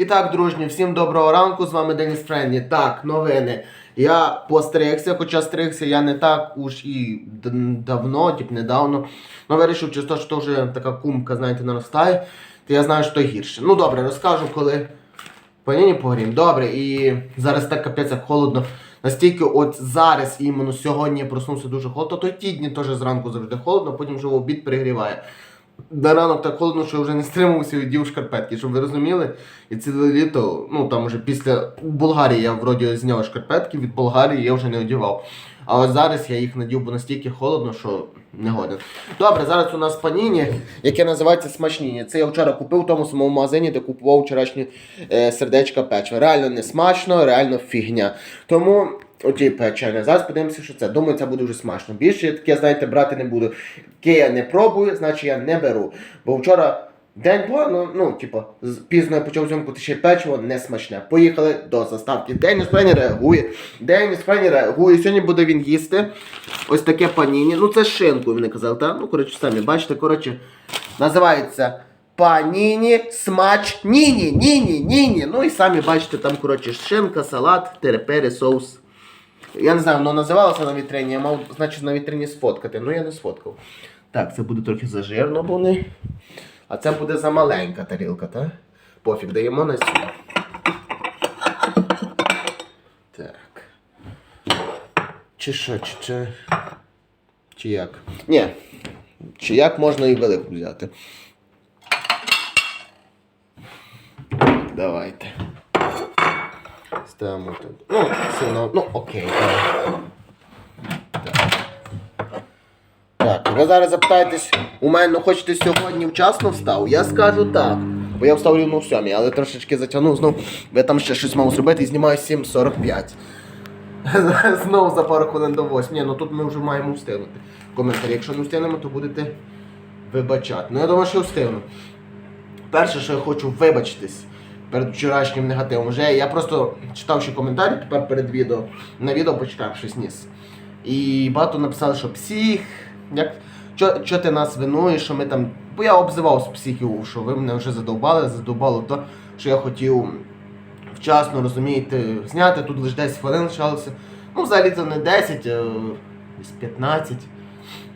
І так, дружні, всім доброго ранку, з вами Деніс Френні. Так, новини. Я постригся, хоча стригся я не так уж і давно, тип недавно. Ну, вирішив, через те, що вже така кумка, знаєте, наростає, то я знаю, що гірше. Ну добре, розкажу, коли по Паніні погрім. Добре, і зараз так капець як холодно. Настільки от зараз, іменно сьогодні я проснувся дуже холодно, то й ті дні теж зранку завжди холодно, потім вже в обід перегріває. На ранок так холодно, що я вже не стримувався і вдів шкарпетки, щоб ви розуміли. І ціле літо, ну там уже після Болгарії я вроді зняв шкарпетки, від Болгарії я вже не одягав. А от зараз я їх надів, бо настільки холодно, що не годен. Добре, зараз у нас паніні, яке називається смачніні. Це я вчора купив в тому самому магазині, де купував вчорашні е, сердечка печива. Реально не смачно, реально фігня. Тому оті печення. Зараз подивимося, що це. Думаю, це буде вже смачно. Більше я таке, знаєте, брати не буду. Яке я не пробую, значить я не беру. Бо вчора. День плану, ну, типу, пізно я почав зйомку ще печиво не смачне. Поїхали до заставки. Деніс Френі реагує. Деніс Френі реагує. Сьогодні буде він їсти ось таке паніні. Ну, це з шинкою, вони казали, так? Ну, коротше, самі бачите, коротше, називається паніні смач ніні, ніні, ніні. Ну і самі бачите, там, коротше, шинка, салат, терепери, соус. Я не знаю, воно називалося на вітрині, я мав, значить, на вітрині сфоткати, ну я не сфоткав. Так, це буде трохи зажирно, бо не. А це буде замаленька тарілка, так? Пофіг, даємо на сюди. Так. Чи що, чи, чи. Чи як? Ні. Чи як можна і велику взяти. Давайте. Ставимо тут. Ну, сильно. Ну, окей. Так. Ви зараз запитаєтесь, у мене ну, хочете сьогодні вчасно встав? Я скажу так. Бо я встав рівно в сьомій, але трошечки затягнув знов, я там ще щось мав зробити і знімаю 7.45. Знову за пару хвилин до 8. Ні, ну тут ми вже маємо встигнути. Коментарі. Якщо не встигнемо, то будете вибачати. Ну я думаю, що встигну. Перше, що я хочу вибачитись перед вчорашнім негативом. Вже я просто читав ще коментарі тепер перед відео. На відео почитав щось ніс. І багато написали, що псих. Як що ти нас винуєш, що ми там. Бо я обзивав з психів, що ви мене вже задовбали, задовбало то, що я хотів вчасно розумієте, зняти тут лише 10 хвилин лишалося. Ну, взагалі це не 10, десь 15.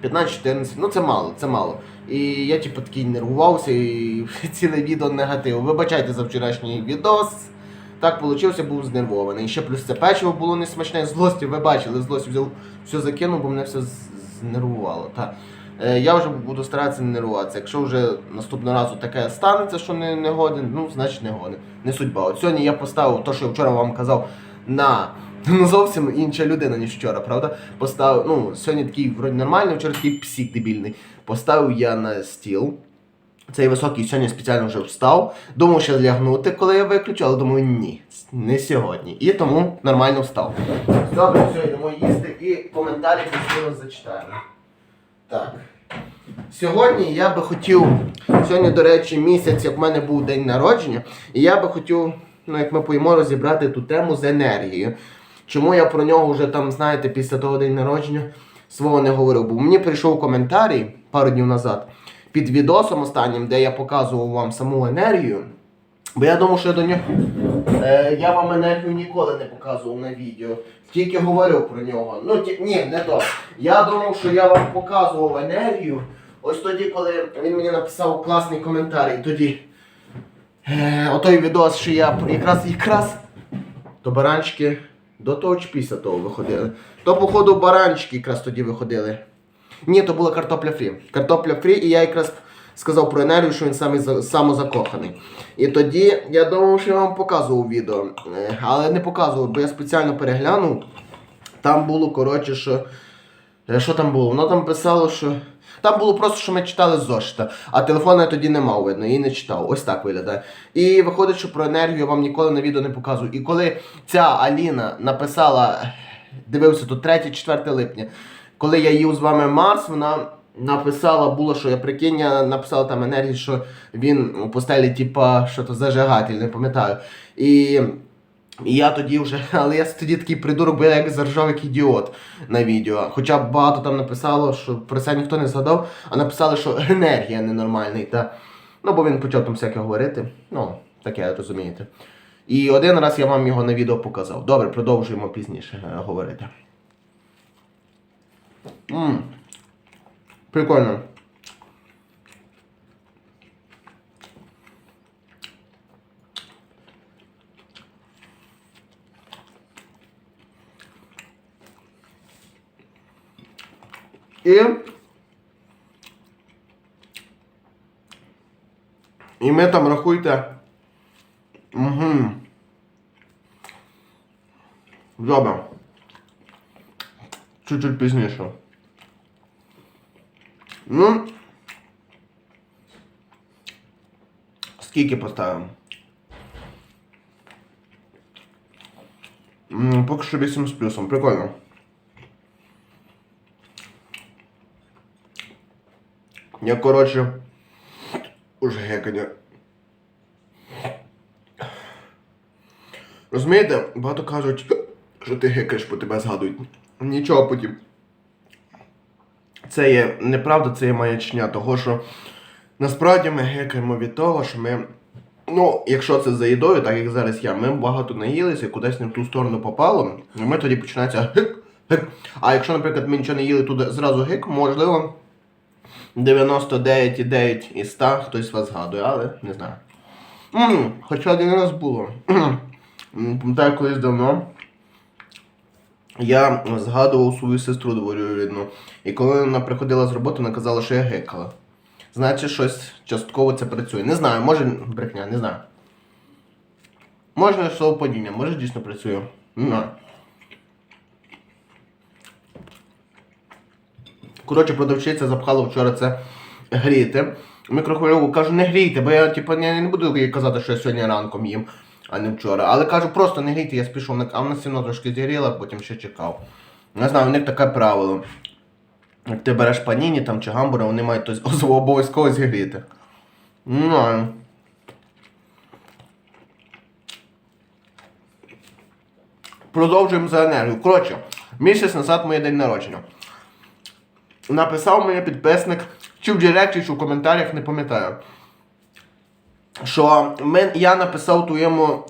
15-14, ну це мало, це мало. І я типу такий нервувався і ціле відео негатив. Вибачайте за вчорашній відос. Так вийшло, був знервований. І ще плюс це печиво було несмачне. Злості, ви бачили, злості взяв все закинув, бо мене все знервувало. Та. Е, я вже буду старатися не нервуватися. Якщо вже наступного разу таке станеться, що не, не годен, ну значить не годен. Не судьба. От сьогодні я поставив те, що я вчора вам казав, на ну, зовсім інша людина, ніж вчора, правда? Поставив, ну, сьогодні такий вроді нормальний, вчора такий псік дебільний. Поставив я на стіл. Цей високий сьогодні спеціально вже встав. Думав ще лягнути, коли я виключу, але думаю, ні, не сьогодні. І тому нормально встав. Добре, все, йдемо їсти і коментарі постійно зачитаємо. Так. Сьогодні я би хотів. Сьогодні, до речі, місяць, як в мене був день народження, і я би хотів, ну як ми поїмо, розібрати ту тему з енергією. Чому я про нього вже там, знаєте, після того день народження свого не говорив? Бо мені прийшов коментарій пару днів назад під відосом останнім, де я показував вам саму енергію. Бо я думав, що я до нього. Е, я вам енергію ніколи не показував на відео. Тільки говорив про нього. Ну, ті... ні, не то. Я думав, що я вам показував енергію. Ось тоді, коли він мені написав класний коментар, і тоді. Е, отой відос, що я якраз якраз то баранчики до того чи після того виходили. То, походу, баранчики якраз тоді виходили. Ні, то була картопля фрі. Картопля фрі, і я якраз сказав про енергію, що він самий самозакоханий. І тоді я думав, що я вам показував відео. Е, Але не показував, бо я спеціально переглянув. Там було, коротше, що. е, Що там було? Воно там писало, що. Там було просто, що ми читали з зошита, а телефона я тоді не мав видно, і не читав. Ось так виглядає. І виходить, що про енергію я вам ніколи на відео не показую. І коли ця Аліна написала, дивився тут 3-4 липня, коли я їв з вами Марс, вона написала, було, що я прикинь, я написала там енергію, що він у постелі, типа, що то зажигатель, не пам'ятаю. І. І я тоді вже, але я тоді такий придурок, бо я як заржав як ідіот на відео. Хоча багато там написало, що про це ніхто не згадав, а написали, що енергія ненормальний. Та... Ну, бо він почав там всяке говорити. Ну, таке розумієте. І один раз я вам його на відео показав. Добре, продовжуємо пізніше е, говорити. Ммм. Прикольно. І. І ми там рахуйте. Угу. Добре. Чуть-чуть пізніше. Ну. Скільки поставимо? Поки що 8 з плюсом. Прикольно. Я, коротше, уже гекання. Розумієте, багато кажуть, що ти гекаєш, бо тебе згадують. Нічого потім. Це є неправда, це є маячня, того що насправді ми гекаємо від того, що ми. Ну, якщо це за їдою, так як зараз я, ми багато наїлися, кудись не в ту сторону попало, і ми тоді починається гик, гик. А якщо, наприклад, ми нічого не їли туди зразу гик, можливо, 99,9 із 100 хтось вас згадує, але не знаю. м хоча один раз було. М, Пам'ятаю, колись давно. Я згадував свою сестру двоюрідну. І коли вона приходила з роботи, вона казала, що я гекала. Значить, щось частково це працює. Не знаю, може брехня, не знаю. Може совпадіння, може дійсно працює. Не знаю. Коротше, продавчиця запхала вчора це гріти. Мікрохвильовку кажу, не грійте, бо я типу, не, не буду казати, що я сьогодні ранком їм, а не вчора. Але кажу, просто не грійте, я спішов а вона одно трошки зігріла, потім ще чекав. Не знаю, у них таке правило. Як ти береш паніні там чи гамбури, вони мають обов'язково зігріти. Знаю. Продовжуємо за енергію. Коротше, місяць назад моє день народження. Написав мені підписник, чи в Директі, чи в коментарях, не пам'ятаю. Що мен, я написав твоєму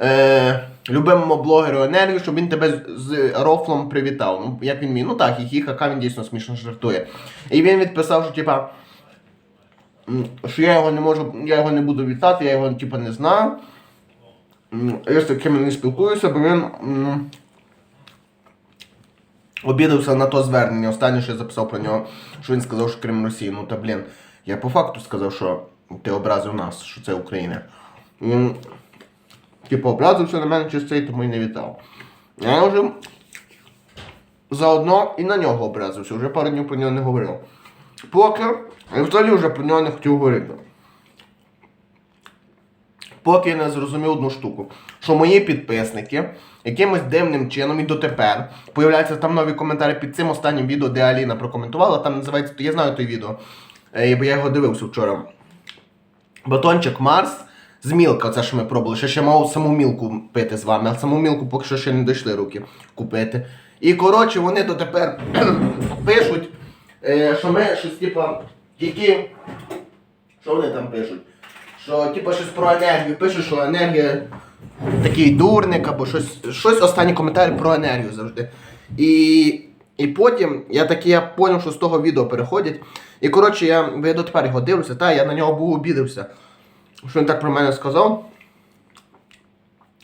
е, любимому блогеру енергію, щоб він тебе з, з рофлом привітав. Ну, як він мій? Ну так, хіхака, він дійсно смішно жартує. І він відписав, що типа. Що я його не можу, я його не буду вітати, я його типа не знаю. Я з таким не спілкуюся, бо він. Обідався на то звернення. Останнє, що я записав про нього, що він сказав, що Крим Росії. Ну та блін, я по факту сказав, що ти образив нас, що це Україна. Він, типу, образився на мене через це, тому і не вітав. Я вже заодно і на нього образився, вже пару днів про нього не говорив. Поки я взагалі вже про нього не хотів говорити. Поки я не зрозумів одну штуку, що мої підписники якимось дивним чином і дотепер появляються там нові коментарі під цим останнім відео, де Аліна прокоментувала. Там називається, я знаю той відео, е, бо я його дивився вчора. Батончик Марс з мілка, це що ми пробували. Ще ще мав саму мілку пити з вами, а саму мілку поки що ще не дійшли руки купити. І коротше, вони дотепер пишуть, е, що ми щось типа тільки. Що вони там пишуть? Що типа щось про енергію. Пишуть, що енергія такий дурник або щось. Щось останні коментарі про енергію завжди. І, і потім я таки я поняв, що з того відео переходять. І коротше, я, я дотепер його дивлюся, та я на нього був обідався. Що він так про мене сказав.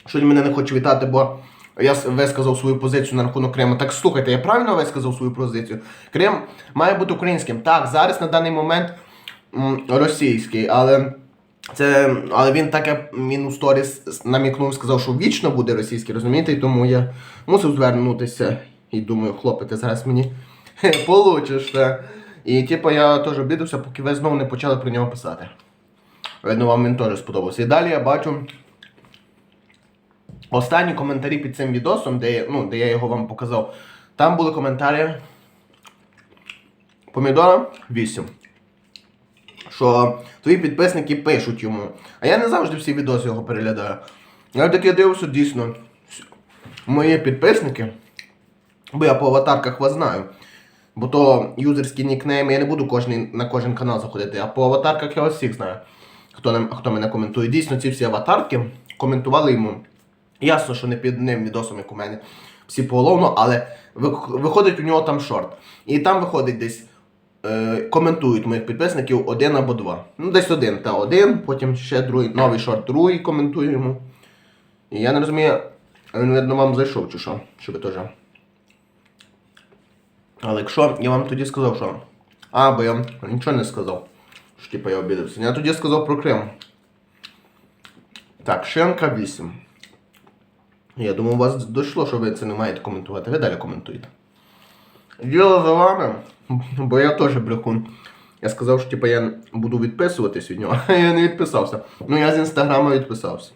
Що він мене не хоче вітати, бо я висказав свою позицію на рахунок Криму. Так слухайте, я правильно висказав свою позицію? Крим має бути українським. Так, зараз на даний момент російський, але. Це, але він таке він у сторіс намікнув, сказав, що вічно буде російський, розумієте? І тому я мусив звернутися і думаю, хлопець, ти зараз мені получиш. І типу я теж обідався, поки ви знову не почали про нього писати. Видно, вам він теж сподобався. І далі я бачу останні коментарі під цим відосом, де, ну, де я його вам показав. Там були коментарі. Помідора 8 що твої підписники пишуть йому. А я не завжди всі відоси його переглядаю. Я таки дивлюся, дійсно, мої підписники, бо я по аватарках вас знаю. Бо то юзерські нікнейми, я не буду кожний, на кожен канал заходити, а по аватарках я вас всіх знаю. хто, хто мене коментує. Дійсно, ці всі аватарки коментували йому. Ясно, що не під одним відосом, як у мене всі поголовно, але виходить у нього там шорт. І там виходить десь. Е, коментують моїх підписників один або два. Ну, десь один та один, потім ще другий, новий шорт, другий коментує йому. І я не розумію, він видно вам зайшов чи що, щоб ви теж. Але якщо я вам тоді сказав, що. А, бо я нічого не сказав. Що типу я обідався. Я тоді сказав про Крим. Так, Шенка 8. Я думаю, у вас дійшло, що ви це не маєте коментувати. Ви далі коментуєте. Діло за вами, бо я теж брехун. Я сказав, що типу, я буду відписуватись від нього, а я не відписався. Ну я з інстаграма відписався.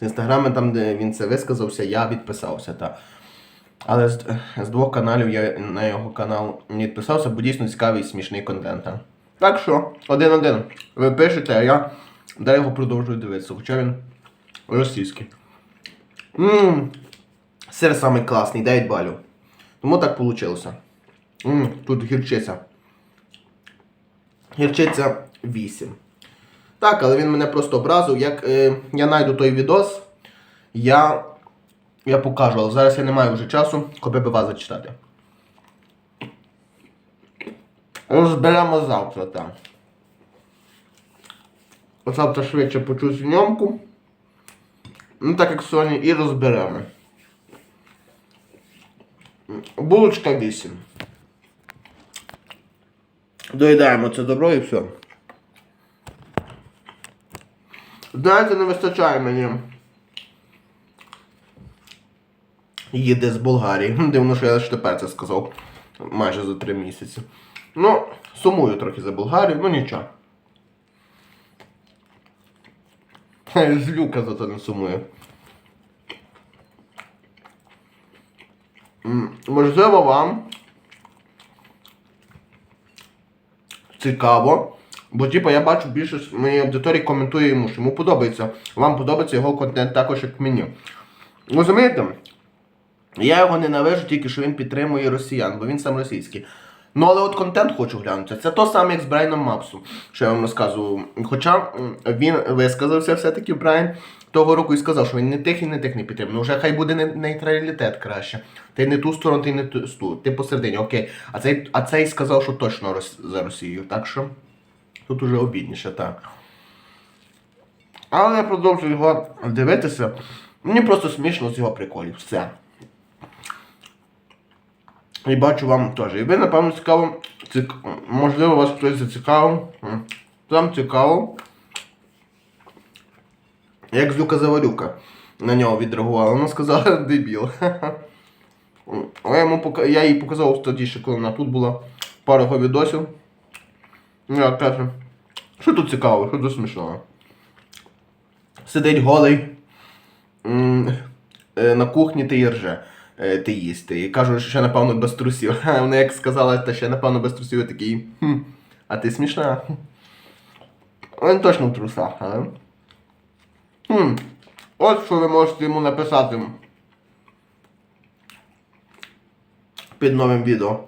З інстаграма, там, де він це висказався, я відписався. Та. Але з, з двох каналів я на його канал не відписався, бо дійсно цікавий і смішний контент. Та. Так що, один-один. Ви пишете, а я далі його продовжую дивитися, хоча він російський. Ммм, сир самий класний, 9 балів. Тому так вийшло. Ммм, тут гірчиця. Гірчиця 8. Так, але він мене просто образив. Як е, я знайду той відос, я, я покажу, але зараз я не маю вже часу, коли би вас зачитати. Розберемо завтра там. Завтра швидше почую зйомку. Ну так як сьогодні і розберемо. Булочка 8. Доїдаємо це добро і все. Знаєте, не вистачає мені. Їде з Болгарії. Дивно, що я лише тепер це сказав. Майже за три місяці. Ну, сумую трохи за Болгарію, ну нічого. Злюка зато не сумує. Можливо, вам цікаво. Бо, типу, я бачу більшість моєї аудиторії коментує йому, що йому подобається. Вам подобається його контент також, як мені. Розумієте? Я його ненавижу тільки, що він підтримує росіян, бо він сам російський. Ну, але от контент хочу глянути. Це то саме, як з Брайаном Мапсу, що я вам розказував. Хоча він висказався все-таки Брайан того року і сказав, що він не тих і не тих не підтримує. Ну вже хай буде нейтралітет краще. Ти не ту сторону, ти не ту. Ти посередині, окей. А цей, а цей сказав, що точно Рос- за Росію. Так що тут уже обідніше, так. Але я продовжую його дивитися. Мені просто смішно з його приколів. Все. І бачу вам теж. І ви, напевно, цікаво, цік... можливо, вас хтось зацікавив. Там цікаво. Як Зюка Заварюка на нього відреагувала. Вона сказала дебіл. Я, йому я їй показав тоді, ще коли вона тут була пару його відосів. Ну, Я каже, що тут цікаво, що тут смішного? Сидить голий е, на кухні ти і рже. е, Ти їсти. І кажуть, що ще напевно без трусів. Вона як сказала, та ще напевно без трусів я такий. Хм, а ти смішна. Він точно в трусах, але. Хм. От що ви можете йому написати під новим відео.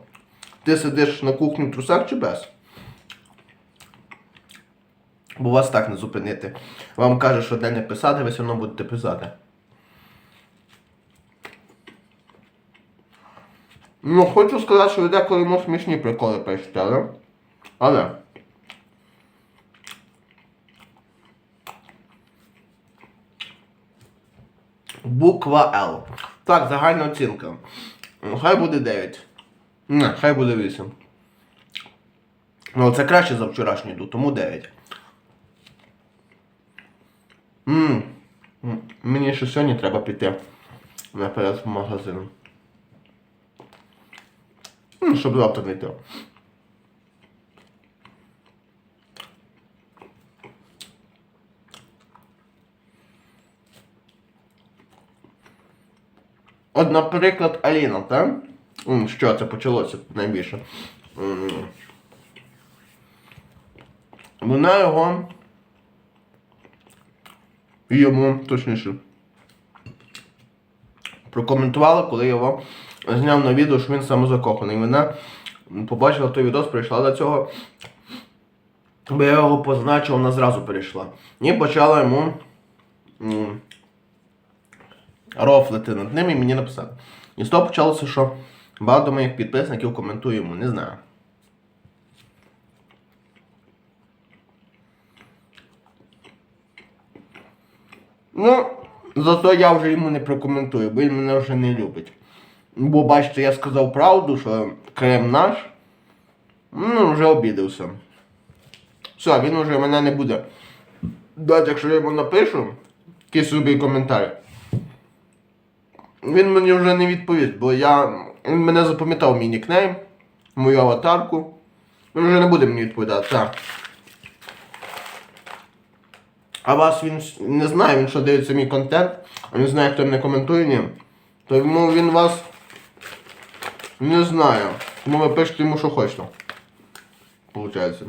Ти сидиш на кухні в трусах чи без? Бо вас так не зупинити. Вам каже, що де не писати, ви все одно будете писати. Ну, хочу сказати, що ви деколи йому смішні приколи пишете, але. Але. Буква Л. Так, загальна оцінка. Хай буде 9. Не, хай буде 8. Ну, це краще за вчорашній йду, тому 9. Ммм. Мені ще сьогодні треба піти наперед в магазин. Ну, щоб завтра не йти. От, наприклад, Аліна, так? Що це почалося найбільше? Вона його. Йому, точніше. Прокоментувала, коли його зняв на відео, що він самозакоханий. Вона побачила той відос, прийшла до цього бо я його позначив, вона зразу перейшла. І почала йому рофлити над ним і мені написати. І з того почалося, що багато моїх підписників коментує йому, не знаю. Ну, зато я вже йому не прокоментую, бо він мене вже не любить. Бо бачите, я сказав правду, що Крем наш. Ну, вже обідався. Все, він вже мене не буде. Дати, якщо я йому напишу, якийсь собі коментар. Він мені вже не відповість, бо я. Він мене запам'ятав мій нікнейм, мою аватарку. Він вже не буде мені відповідати. Так. А вас він не знає, він що дивиться мій контент, а не знає, хто мене коментує, ні. Тому він вас не знає. Тому ви пишете йому, що хочете. Получається.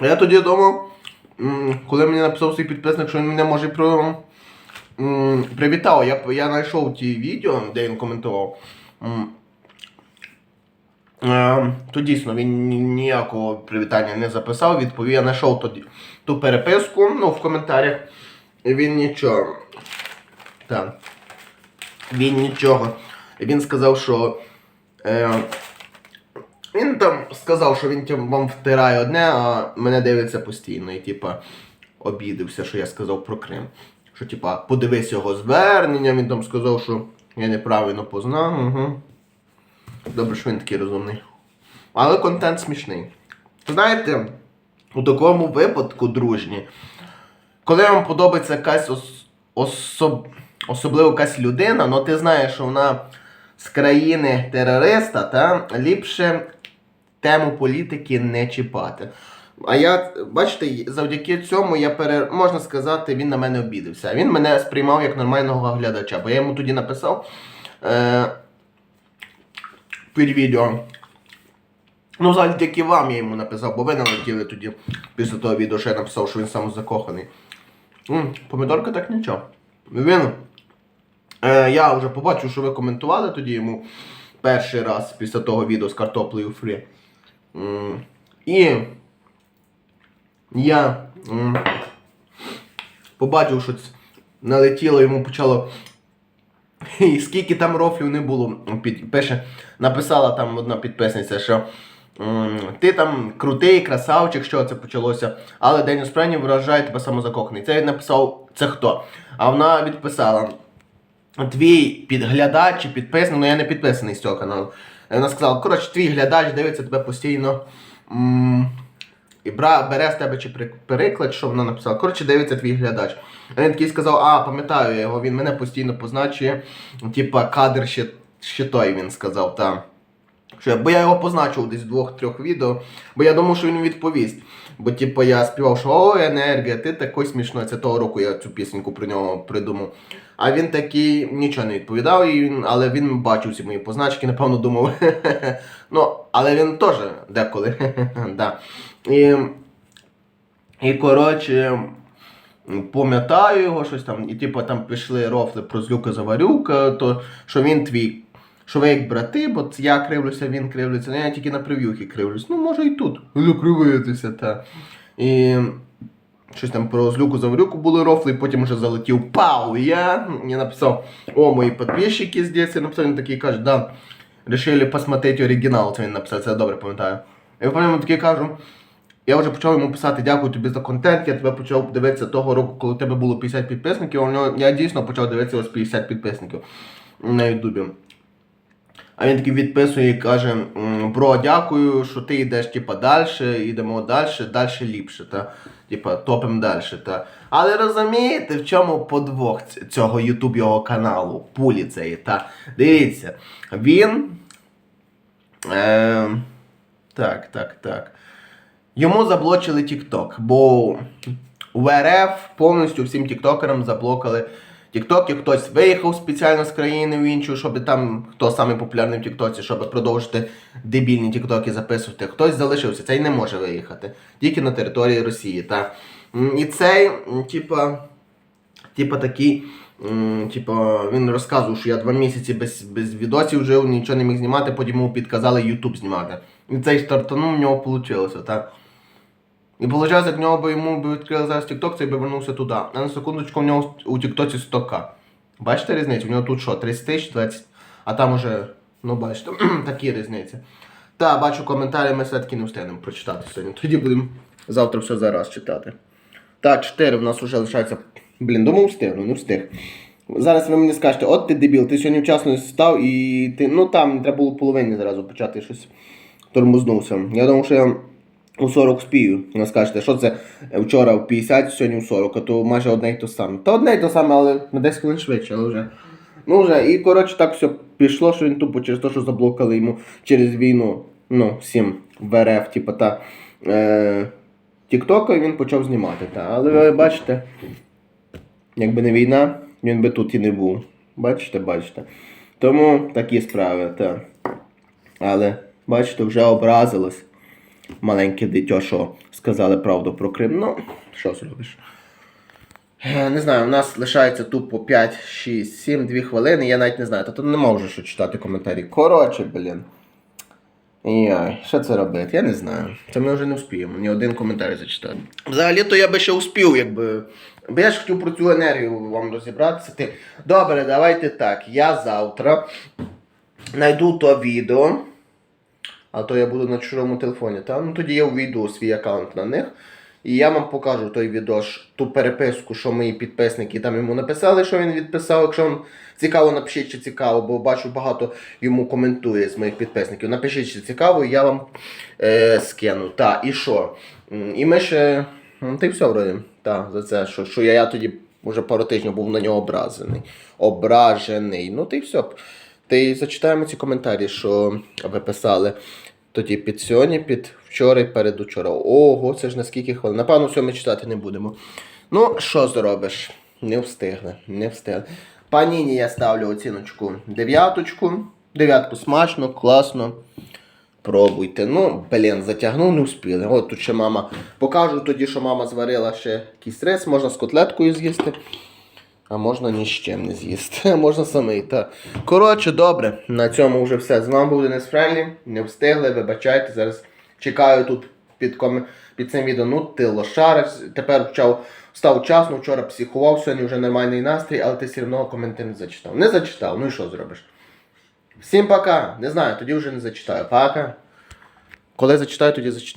Я тоді думав, коли мені написав свій підписник, що він мене може про. Привітав, я, я знайшов ті відео, де він коментував. Е, то дійсно він ніякого привітання не записав, відповів, я знайшов тоді ту переписку ну, в коментарях. Він нічого. Так. Він нічого. Він сказав, що. Е, він там сказав, що він вам втирає одне, а мене дивиться постійно. І типа обідився, що я сказав про Крим. Що, типа, подивись його звернення, він там сказав, що я неправильно познав. Угу. Добре, що він такий розумний. Але контент смішний. Знаєте, у такому випадку, дружні, коли вам подобається якась ос- особ... особливо якась людина, ну ти знаєш, що вона з країни терориста, та ліпше тему політики не чіпати. А я, бачите, завдяки цьому я пере... можна сказати, він на мене обідався. Він мене сприймав як нормального глядача, бо я йому тоді написав. Е під відео. Ну, завдяки вам я йому написав, бо ви налетіли тоді після того відео, що я написав, що він самозакоханий. М, помідорка так нічого. Він. Е, я вже побачив, що ви коментували тоді йому перший раз після того відео з картоплею фрі. І я побачив, що налетіло, йому почало і скільки там рофлів не було, під, пише, написала там одна підписниця, що ти там крутий, красавчик, що це почалося, але День Успрені вражає тебе самозакоханий. Це він написав, це хто? А вона відписала. Твій підглядач чи підписник, ну я не підписаний з цього каналу. Вона сказала, коротше, твій глядач дивиться тебе постійно. і бере з тебе чи переклад, що вона написала. Коротше, дивиться твій глядач. А він такий сказав, а, пам'ятаю його, він мене постійно позначує. Типа кадр ще, ще той він сказав, та. Що, бо я його позначив десь в двох-трьох відео, бо я думав, що він відповість. Бо типу я співав, що о, енергія, ти такий смішний. Це того року я цю пісеньку про нього придумав. А він такий нічого не відповідав, але він бачив всі мої позначки, напевно, думав. ну, але він теж деколи. да. І, і коротше, пам'ятаю його щось там, і типу там пішли рофли про злюка Заварюка, то що він твій. Що ви як брати, бо я кривлюся, він кривлюється, ну я тільки на прев'юхі кривлюсь. Ну, може і тут. Закриваєтеся, та. І щось там про злюку Заварюку були рофли, і потім вже залетів пау. Я, я написав, о, мої підписчики здесь, я написав, він такий каже, да, решили посмотреть оригінал, це він написав, це я добре пам'ятаю. І потім йому такий кажу, я вже почав йому писати дякую тобі за контент. Я тебе почав дивитися того року, коли у тебе було 50 підписників. Я дійсно почав дивитися ось 50 підписників на Ютубі. А він такий відписує і каже: Бро, дякую, що ти йдеш типа далі, йдемо далі, далі ліпше. Та? Типа топим далі. Та? Але розумієте, в чому подвох цього Ютуб його каналу, пулі цієї. Та? Дивіться, він. Е, так, так, так. Йому заблочили TikTok, бо в РФ повністю всім тіктокерам заблокали І хтось виїхав спеціально з країни в іншу, щоб там, хто самий популярний в Тіктоці, щоб продовжити дебільні тіктоки записувати. Хтось залишився, цей не може виїхати. Тільки на території Росії. Та. І цей, типа, типа такий м, типу, він розказував, що я два місяці без, без відосів жив, нічого не міг знімати, потім йому підказали YouTube знімати. І цей стартанув, в нього вийшло, так. І виходить, як нього би йому би відкрили зараз TikTok, цей би вернувся туди. А на секундочку в нього у TikTok 100к. Бачите різницю? У нього тут що, 30 тисяч, 20, а там уже, ну бачите, такі різниці. Та, бачу коментарі, ми все-таки не встигнемо прочитати сьогодні. Тоді будемо завтра все зараз читати. Так, 4 в нас вже лишається. Блін, думав встигну, не встиг. Зараз ви мені скажете, от ти дебіл, ти сьогодні вчасно став і ти. Ну там треба було половині зразу почати щось тормознувся. Я думав, що я у 40 спію. Ви скажете, що це вчора в 50, сьогодні в 40, а то майже одне й то саме. Та одне й то саме, але на 10 хвилин швидше, але вже. Ну вже, і коротше так все пішло, що він тупо через те, що заблокали йому через війну, ну, всім в РФ, типу, та е, Тіктока, він почав знімати. Та. Але ви бачите, якби не війна, він би тут і не був. Бачите, бачите. Тому такі справи, та. Але, бачите, вже образилось маленьке дитя, що сказали правду про Крим. Ну, що зробиш? Е, Не знаю, у нас лишається тупо 5, 6, 7, 2 хвилини, я навіть не знаю, тут не можу що читати коментарі. Коротше, блін. Яй, що це робити? Я не знаю. Це ми вже не вспіємо, ні один коментар зачитати. Взагалі-то я би ще успів, якби. Бо я ж хотів про цю енергію вам розібратися. Ти... Добре, давайте так. Я завтра знайду то відео. А то я буду на чужому телефоні. Та? Ну тоді я увійду у свій аккаунт на них. І я вам покажу той відос, ту переписку, що мої підписники там йому написали, що він відписав. Якщо вам цікаво, напишіть, чи цікаво, бо бачу багато йому коментує з моїх підписників. Напишіть, чи цікаво, я вам е, скину. Та, і що? І ми ще. Та й все вроді. Та, за це, що, що я, я тоді вже пару тижнів був на нього ображений. Ображений. Ну, й все. Й зачитаємо ці коментарі, що ви писали. Тоді під сьогодні, під вчора і передучора. Ого, це ж наскільки хвилин. Напевно, все ми читати не будемо. Ну, що зробиш? Не встигли, не встигли. Паніні я ставлю оціночку дев'яточку. Дев'ятку смачно, класно. Пробуйте. Ну, блін, затягнув, не встигли. От тут ще мама. Покажу тоді, що мама зварила ще якийсь рис, можна з котлеткою з'їсти. А можна ні з чим не з'їсти. Можна самий. Та. Коротше, добре. На цьому вже все. З вами був Денис Френлі. Не встигли, вибачайте. Зараз чекаю тут під, ком... під цим відео. Ну, ти лошара. Тепер вчав, став часно, вчора психував, сьогодні вже нормальний настрій, але ти все одно коменти не зачитав. Не зачитав, ну і що зробиш? Всім пока. Не знаю, тоді вже не зачитаю. Пока. Коли зачитаю, тоді зачитаю.